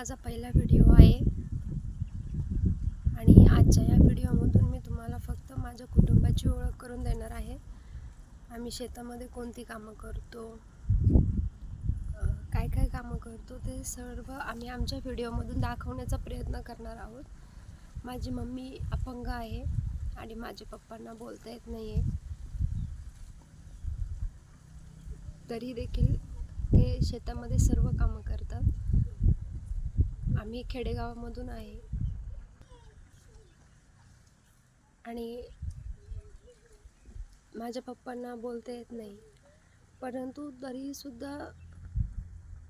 माझा पहिला व्हिडिओ आहे. आणि आजच्या या व्हिडिओमधून मी तुम्हाला फक्त माझ्या कुटुंबाची ओळख करून देणार आहे. आम्ही शेतामध्ये कोणती कामं करतो काय काय कामं करतो ते सर्व आम्ही आमच्या व्हिडिओमधून दाखवण्याचा प्रयत्न करणार आहोत. माझी मम्मी अपंग आहे आणि माझ्या पप्पांना बोलता येत नाही आहे तरी देखील ते शेतामध्ये सर्व कामं करतात. आम्ही खेडेगावामधून आहे. आणि माझ्या पप्पांना बोलता येत नाही. परंतु तरीसुद्धा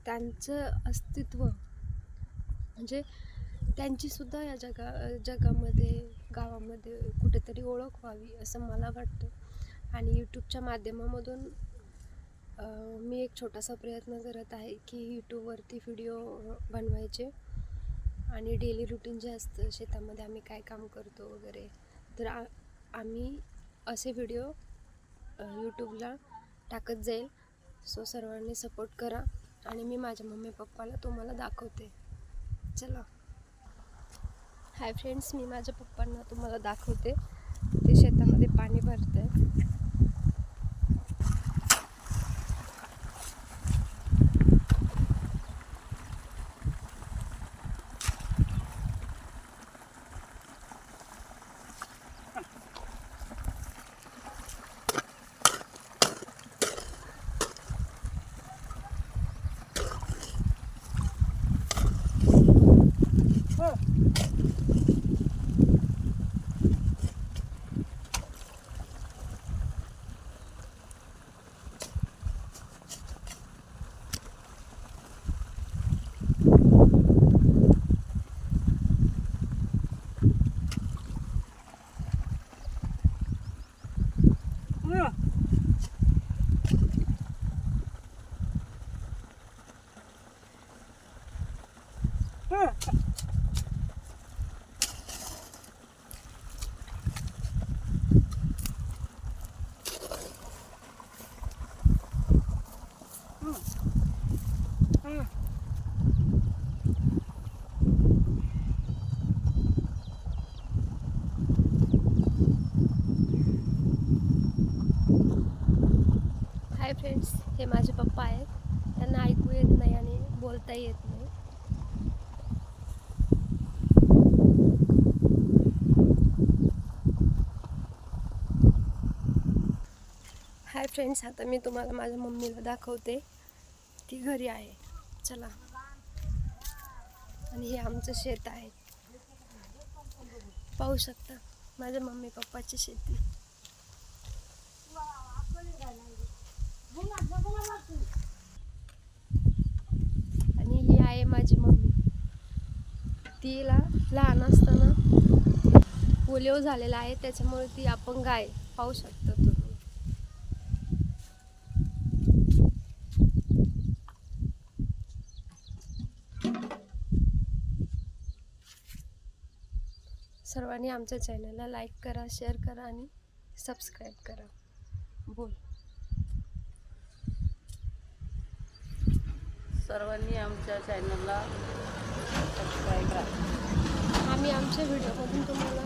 त्यांचं अस्तित्व म्हणजे त्यांचीसुद्धा या जगा जगामध्ये गावामध्ये कुठेतरी ओळख व्हावी असं मला वाटतं. आणि यूट्यूबच्या माध्यमामधून मी एक छोटासा प्रयत्न करत आहे की यूट्यूबवरती व्हिडिओ बनवायचे. आणि डेली रुटीन जे असतं शेतामध्ये आम्ही काय काम करतो वगैरे तर आ आम्ही असे व्हिडिओ यूट्यूबला टाकत जाईल. सो सर्वांनी सपोर्ट करा आणि मी माझ्या मम्मी पप्पाला तुम्हाला दाखवते. चला. हाय फ्रेंड्स मी माझ्या पप्पांना तुम्हाला दाखवते. ते शेतामध्ये पाणी भरत आहे हाय फ्रेंड्स हे माझे पप्पा आहेत. त्यांना ऐकू येत नाही आणि बोलता येत नाही. हाय फ्रेंड्स आता मी तुम्हाला माझ्या मम्मीला दाखवते. ती घरी आहे. चला. आणि हे आमचं शेत आहे. पाहू शकता माझ्या मम्मी पप्पाची शेती आणि ही आहे माझी मम्मी तिला लहान असताना पोलिओ झालेला आहे त्याच्यामुळे ती आपण गाय पाहू शकतो तुम्ही. सर्वांनी आमच्या चॅनलला लाईक करा शेअर करा आणि सबस्क्राईब करा. बोल. सर्वांनी आमच्या चॅनलला सबस्क्राईब करा आम्ही आमच्या व्हिडिओमधून तुम्हाला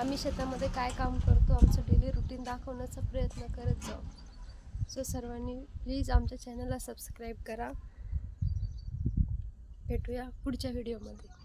आम्ही शेतामध्ये काय काम करतो आमचं डेली रुटीन दाखवण्याचा प्रयत्न करत जाऊ. सो सर्वांनी प्लीज आमच्या चॅनलला सबस्क्राईब करा. भेटूया पुढच्या व्हिडिओमध्ये.